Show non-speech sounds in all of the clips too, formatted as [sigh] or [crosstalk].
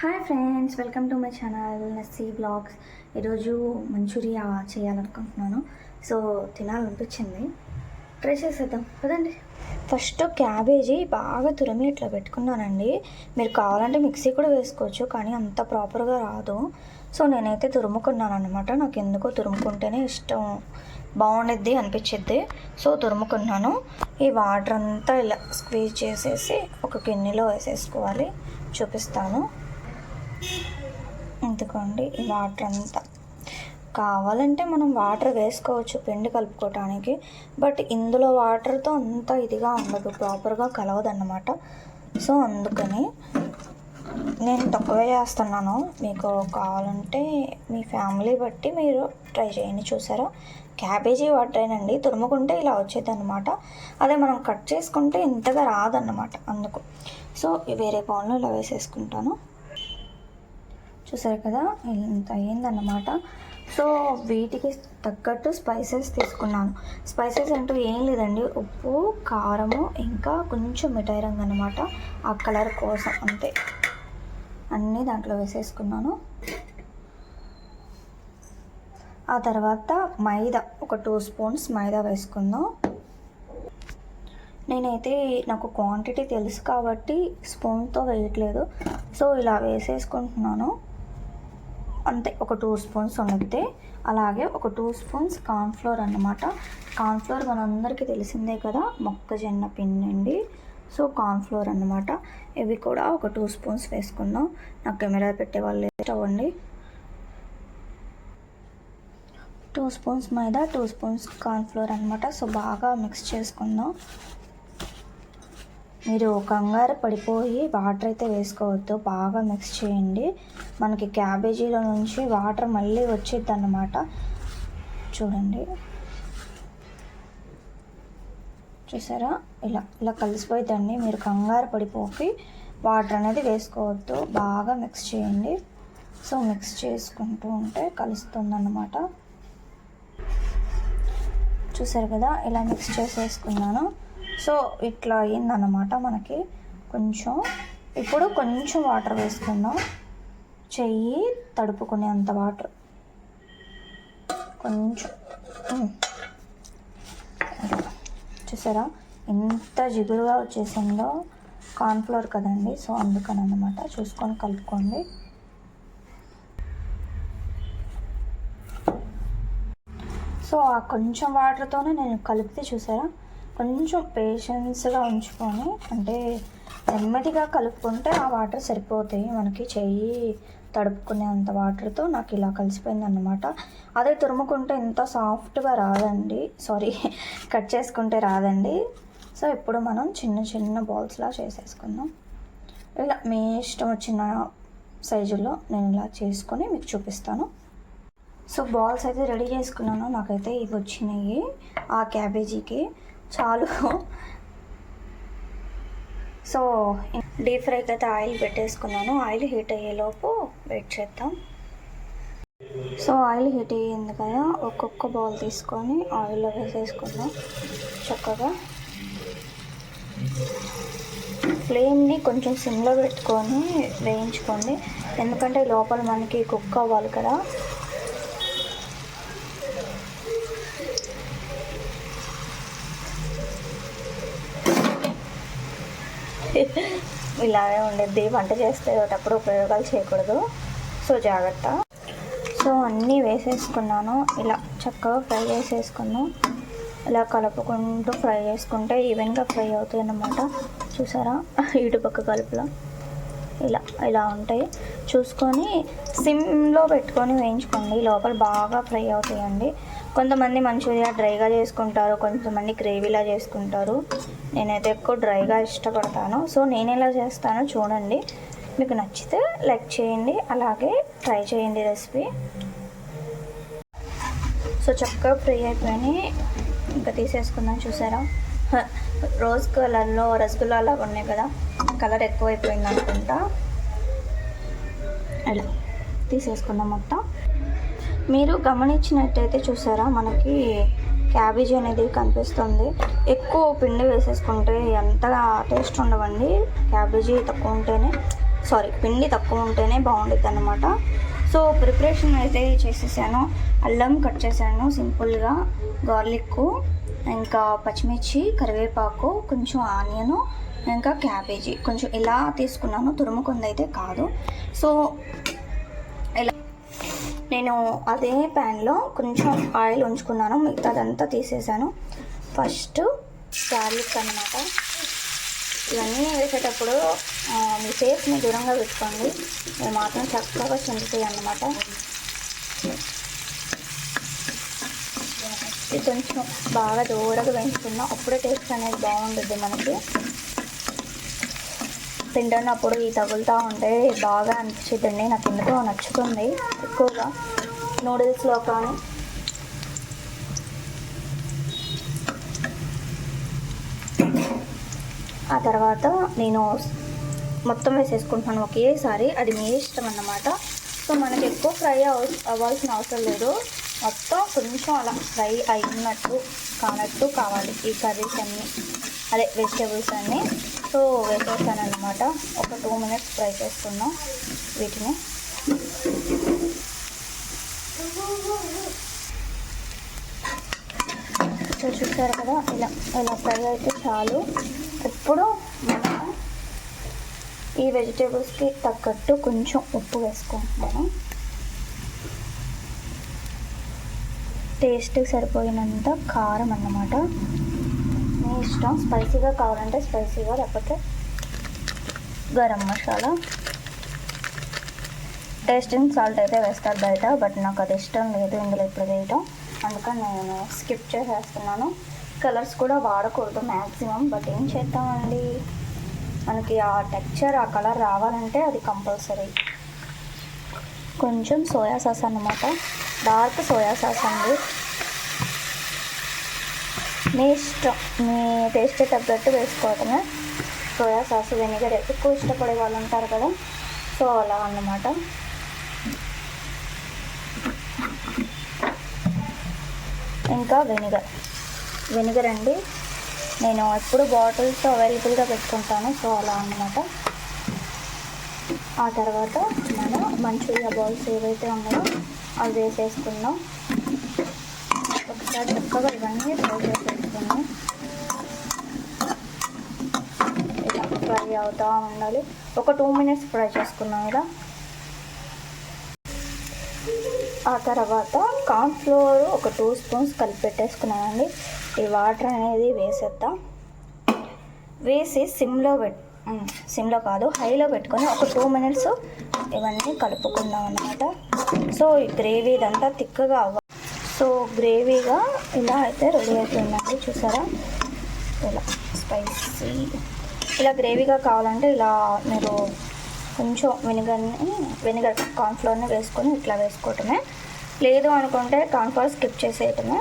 Hi friends welcome to my channel Nassi blogs. ఈరోజు Manchuria చేయాలనుకుంటున్నాను. So తినాలనిపించింది. Try చేసేద్దాం. కదండి ఫస్ట్ క్యాబేజీ బాగా తురిమి ఇట్లా పెట్టుకున్నానండి. మీరు కావాలంటే మిక్సీ కూడా వేసుకోవచ్చు కానీ అంత ప్రాపర్గా రాదు. సో నేనైతే తురుముకున్నాను అనమాట నాకు ఎందుకో తురుముకుంటేనే ఇష్టం. బాగుండిద్ది అనిపించిద్ది. సో తురుముకున్నాను. ఈ వాటర్ అంతా ఇలా స్క్వీజ్ చేసేసి ఒక గిన్నెలో వేసేసుకోవాలి. చూపిస్తాను. ఎందుకండి ఈ వాటర్ అంతా. కావాలంటే మనం వాటర్ వేసుకోవచ్చు పిండి కలుపుకోవటానికి బట్ ఇందులో వాటర్తో అంత ఇదిగా ఉండదు ప్రాపర్గా కలవదన్నమాట. సో అందుకని నేను తక్కువే చేస్తున్నాను. మీకు కావాలంటే మీ ఫ్యామిలీ బట్టి మీరు ట్రై చేయండి చూసారా? క్యాబేజీ వాటరేనండి తురుముకుంటే ఇలా వచ్చేది అనమాట అదే మనం కట్ చేసుకుంటే ఇంతగా రాదన్నమాట అందుకు. సో వేరే బౌల్లో ఇలా వేసేసుకుంటాను. చూసారు కదా ఇంత అయ్యిందన్నమాట. సో వీటికి తగ్గట్టు స్పైసెస్ తీసుకున్నాను. స్పైసెస్ అంటూ ఏం లేదండి. ఉప్పు కారము ఇంకా కొంచెం మిఠాయి రంగు అనమాట ఆ కలర్ కోసం అంతే. అన్నీ దాంట్లో వేసేసుకున్నాను. ఆ తర్వాత మైదా ఒక టూ స్పూన్స్ మైదా వేసుకుందాం. నేనైతే నాకు క్వాంటిటీ తెలుసు కాబట్టి స్పూన్తో వేయట్లేదు. సో ఇలా వేసేసుకుంటున్నాను. అంతే ఒక టూ స్పూన్స్ ఉండితే అలాగే ఒక టూ స్పూన్స్ కార్న్ఫ్లోర్ అన్నమాట. కార్న్ఫ్లోర్ మనందరికీ తెలిసిందే కదా మొక్కజొన్న పిండి అండి సో కార్న్ఫ్లోర్ అన్నమాట. ఇవి కూడా ఒక టూ స్పూన్స్ వేసుకుందాం. నాకు కెమెరా పెట్టే వాళ్ళు అవ్వండి two spoons maida two spoons cornflour అనమాట సో బాగా మిక్స్ చేసుకుందాం. మీరు కంగారు పడిపోయి వాటర్ అయితే వేసుకోవద్దు బాగా మిక్స్ చేయండి. మనకి క్యాబేజీలో నుంచి వాటర్ మళ్ళీ వచ్చిద్ది అన్నమాట చూడండి. చూసారా? ఇలా ఇలా కలిసిపోయిందండి మీరు కంగారు పడిపోయి వాటర్ అనేది వేసుకోవద్దు బాగా మిక్స్ చేయండి. సో మిక్స్ చేసుకుంటూ ఉంటే కలుస్తుందన్నమాట. చూసారు కదా? ఇలా మిక్స్ చేసేసుకున్నాను. సో ఇట్లా అయిందన్నమాట మనకి. కొంచెం ఇప్పుడు కొంచెం వాటర్ వేసుకుందాం. చెయ్యి తడుపుకునేంత వాటర్. కొంచెం. చూసారా? ఎంత జిగురుగా వచ్చేసిందో. కార్న్ఫ్లోర్ కదండి సో అందుకని అనమాట చూసుకొని కలుపుకోండి. సో ఆ కొంచెం వాటర్తోనే నేను కలిపితే చూసారా? కొంచెం పేషెన్స్గా ఉంచుకొని అంటే నెమ్మదిగా కలుపుకుంటే ఆ వాటర్ సరిపోతాయి. మనకి చెయ్యి తడుపుకునే అంత వాటర్తో నాకు ఇలా కలిసిపోయింది అనమాట అదే తురుముకుంటే ఇంత సాఫ్ట్గా రాదండి. సారీ కట్ [laughs] చేసుకుంటే రాదండి. సో ఇప్పుడు మనం చిన్న చిన్న బాల్స్లా చేసేసుకుందాం. ఇలా మీ ఇష్టం వచ్చిన సైజులో నేను ఇలా చేసుకొని మీకు చూపిస్తాను. సో బాల్స్ అయితే రెడీ చేసుకున్నాను. నాకైతే ఇవి వచ్చినాయి. ఆ క్యాబేజీకి. చాలు. సో డీప్ ఫ్రైకి అయితే ఆయిల్ పెట్టేసుకున్నాను. ఆయిల్ హీట్ అయ్యేలోపు వెయిట్ చేద్దాం. సో ఆయిల్ హీట్ అయ్యింది కదా ఒక్కొక్క బాల్ తీసుకొని ఆయిల్లో వేసేసుకుందాం చక్కగా. ఫ్లేమ్ని కొంచెం సిమ్లో పెట్టుకొని వేయించుకోండి. ఎందుకంటే లోపల మనకి కుక్ అవ్వాలి కదా. ఇలాగే ఉండేది వంట చేసేటప్పుడు ఉపయోగాలు చేయకూడదు. సో జాగ్రత్త. సో అన్నీ వేసేసుకున్నాను. ఇలా చక్కగా ఫ్రై చేసేసుకున్నాను. ఇలా కలుపుకుంటూ ఫ్రై చేసుకుంటే ఈవెన్గా ఫ్రై అవుతాయి అన్నమాట చూసారా ఇటుపక్క కలుపులో. ఇలా ఇలా ఉంటాయి. చూసుకొని సిమ్లో పెట్టుకొని వేయించుకోండి. లోపల బాగా ఫ్రై అవుతాయండి. కొంతమంది మంచూరియా డ్రైగా చేసుకుంటారు కొంతమంది గ్రేవీలా చేసుకుంటారు. నేనైతే ఎక్కువ డ్రైగా ఇష్టపడతాను. సో నేను ఎలా చేస్తానో చూడండి. మీకు నచ్చితే లైక్ చేయండి. అలాగే ట్రై చేయండి రెసిపీ. సో చక్కగా ఫ్రై అయిపోయినాయి. ఇంకా తీసేసుకుందాం. చూసారా? రోజ్ కలర్లో రసగుల్లా లాగా ఉన్నాయి కదా. కలర్ ఎక్కువైపోయింది అనుకుంటా ఇలా తీసేసుకుందాం మొత్తం. మీరు గమనించినట్టయితే చూసారా మనకి క్యాబేజీ అనేది కనిపిస్తుంది. ఎక్కువ పిండి వేసేసుకుంటే ఎంత టేస్ట్ ఉండవండి. క్యాబేజీ తక్కువ ఉంటేనే సారీ పిండి తక్కువ ఉంటేనే బాగుంటుంది అనమాట సో ప్రిపరేషన్ అయితే చేసేసాను. అల్లం కట్ చేశాను సింపుల్గా. గార్లిక్ ఇంకా పచ్చిమిర్చి కరివేపాకు కొంచెం ఆనియను ఇంకా క్యాబేజీ. కొంచెం ఎలా తీసుకున్నాను తురుముకుంది అయితే కాదు. సో ఎలా నేను అదే ప్యాన్లో కొంచెం ఆయిల్ ఉంచుకున్నాను. మిగతాదంతా తీసేసాను. ఫస్ట్ గార్లిక్ అన్నమాట. ఇవన్నీ వేసేటప్పుడు మీ ఫేస్ని దూరంగా పెట్టుకోండి. ఇవి మాత్రం చక్కగా చిందుతాయి అన్నమాట ఇది కొంచెం బాగా దూరగా వేయించుకున్నాం అప్పుడే టేస్ట్ అనేది బాగుంటుంది మనకి. తింటున్నప్పుడు ఈ తగులుతూ ఉంటే బాగా అనిపించిందండి. నాకు ఎందుకో నచ్చుతుంది ఎక్కువగా. నూడిల్స్లో కానీ. ఆ తర్వాత నేను మొత్తం వేసేసుకుంటున్నాను ఒకేసారి. అది మీ ఇష్టం అన్నమాట. సో మనకి ఎక్కువ ఫ్రై అవ అవ్వాల్సిన అవసరం లేదు. మొత్తం కొంచెం అలా ఫ్రై అయినట్టు కానట్టు కావాలి. ఈ కర్రీస్ అన్నీ. అదే వెజిటేబుల్స్ అన్నీ. సో వేసేసాను అనమాట ఒక టూ మినిట్స్ ఫ్రై చేసుకుందాం వీటిని. సో చూసారు కదా ఇలా ఇలా ఫ్రై అయితే చాలు. ఇప్పుడు మనం ఈ వెజిటేబుల్స్కి తగ్గట్టు కొంచెం ఉప్పు వేసుకుంటున్నాను టేస్ట్కి సరిపోయినంత కారం అన్నమాట. మీ ఇష్టం. స్పైసీగా కావాలంటే స్పైసీగా లేకపోతే గరం మసాలా. టేస్టింగ్ సాల్ట్ అయితే వేస్తారు బయట బట్ నాకు అది ఇష్టం లేదు ఇందులో ఇప్పుడు వేయటం. అందుకని నేను స్కిప్ చేసేస్తున్నాను. కలర్స్ కూడా వాడకూడదు మ్యాక్సిమం బట్ ఏం చేద్దామండి? మనకి ఆ టెక్చర్ ఆ కలర్ రావాలంటే అది కంపల్సరీ. కొంచెం సోయా సాస్ అన్నమాట. డార్క్ సోయా సాస్ అండి. మీ ఇష్టం మీ టేస్ట్ తగ్గట్టు వేసుకోవటమే. సోయా సాస్ వెనిగర్ ఎక్కువ ఇష్టపడే వాళ్ళు ఉంటారు కదా. సో అలా అన్నమాట. ఇంకా వెనిగర్ వెనిగర్ అండి. నేను ఎప్పుడు బాటిల్స్ అవైలబుల్గా పెట్టుకుంటాను. సో అలా అన్నమాట. ఆ తర్వాత మనం మంచూరియా బాల్స్ ఏవైతే ఉన్నాయో అవి వేసేసుకుందాం. ఒకసారి చక్కగా ఇవన్నీ ఫ్రై చేసేసుకుందాం ఇలా ఫ్రై అవుతూ ఉండాలి. ఒక టూ మినిట్స్ ఫ్రై చేసుకున్నాం ఇలా ఆ తర్వాత కార్న్ఫ్లోర్ ఒక టూ స్పూన్స్ కలిపి పెట్టేసుకున్నానండి. ఈ వాటర్ అనేది వేసేద్దాం. వేసి సిమ్లో పెట్ సిమ్లో కాదు హైలో పెట్టుకొని ఒక టూ మినిట్స్ ఇవన్నీ కలుపుకుందాం అన్నమాట. సో ఈ గ్రేవీ ఇదంతా తిక్కగా అవ్వాలి సో గ్రేవీగా ఇలా అయితే రెడీ అవుతుందండి చూసారా? ఇలా స్పైసీ. ఇలా గ్రేవీగా కావాలంటే ఇలా మీరు కొంచెం వెనిగర్ని వెనిగర్ కార్న్ఫ్లోర్ని వేసుకొని ఇట్లా వేసుకోవటమే. లేదు అనుకుంటే కార్న్ఫ్లోర్ స్కిప్ చేసేయటమే.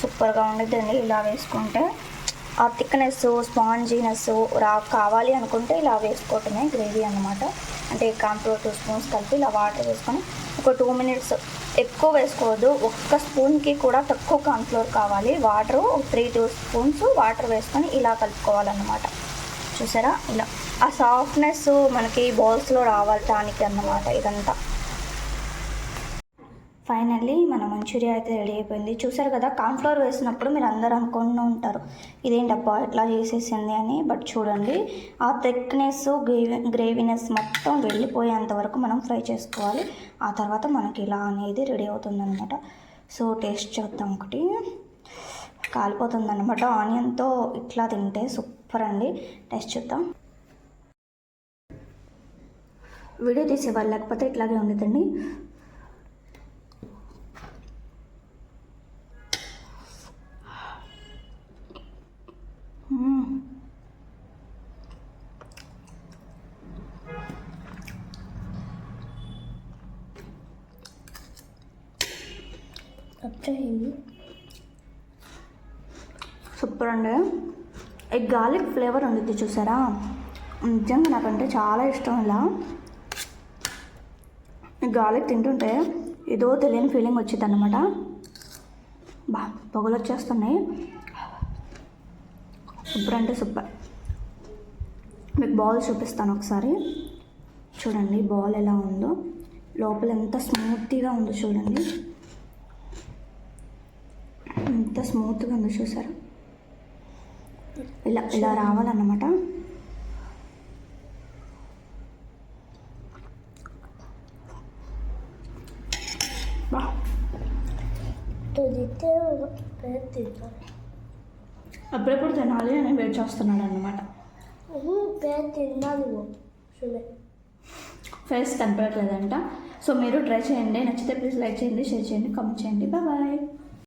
సూపర్గా ఉండేదండి ఇలా వేసుకుంటే. ఆ థిక్నెస్ స్పాంజీనెస్ రా కావాలి అనుకుంటే ఇలా వేసుకోవటమే గ్రేవీ అన్నమాట. అంటే కార్న్ఫ్లోర్ టూ స్పూన్స్ కలిపి ఇలా వాటర్ వేసుకొని ఒక టూ మినిట్స్ ఎక్కువ వేసుకోవద్దు. ఒక్క స్పూన్కి కూడా తక్కువ కార్న్ఫ్లోర్ కావాలి. Water three two spoons water వేసుకొని ఇలా కలుపుకోవాలన్నమాట. చూసారా? ఇలా. ఆ సాఫ్ట్నెస్ మనకి బౌల్స్లో రావటానికి అన్నమాట ఇదంతా. ఫైనల్లీ మన మంచూరియా అయితే రెడీ అయిపోయింది. చూసారు కదా కార్న్ఫ్లవర్ వేసినప్పుడు మీరు అందరూ అనుకుంటూ ఉంటారు ఇదేంటబ్బా ఎట్లా చేసేసింది అని. బట్ చూడండి ఆ థిక్నెస్ గ్రేవీ గ్రేవీనెస్ మొత్తం వెళ్ళిపోయేంత వరకు మనం ఫ్రై చేసుకోవాలి. ఆ తర్వాత మనకి ఇలా అనేది రెడీ అవుతుందన్నమాట. సో టేస్ట్ చేద్దాం ఒకటి. కాలిపోతుందనమాట ఆనియన్తో ఇట్లా తింటే సూపర్ అండి. టేస్ట్ చూద్దాం. వీడియో తీసేవాళ్ళు లేకపోతే ఇట్లాగే ఉండదండి. మ్మ్. సూపర్ అండి ఈ గార్లిక్ ఫ్లేవర్ ఉండిద్ది చూసారా? నిజంగా నాకంటే చాలా ఇష్టం ఇలా. ఈ గార్లిక్ తింటుంటే ఏదో తెలియని ఫీలింగ్ వచ్చింది అనమాట బా పొగలు వచ్చేస్తున్నాయి. సూపర్ అంటే సూపర్. మీకు బాల్ చూపిస్తాను ఒకసారి. చూడండి బాల్ ఎలా ఉందో. లోపల ఎంత స్మూత్గా ఉందో చూడండి. ఎంత స్మూత్గా ఉందో చూసారు? ఇలా ఇలా రావాలన్నమాట. బా. అప్పుడెప్పుడు తినాలి అని వెయిట్ చేస్తున్నాడు అనమాట ఫేస్ కనపడట్లేదంట. సో మీరు ట్రై చేయండి. నచ్చితే ప్లీజ్ లైక్ చేయండి షేర్ చేయండి కామెంట్ చేయండి. బాయ్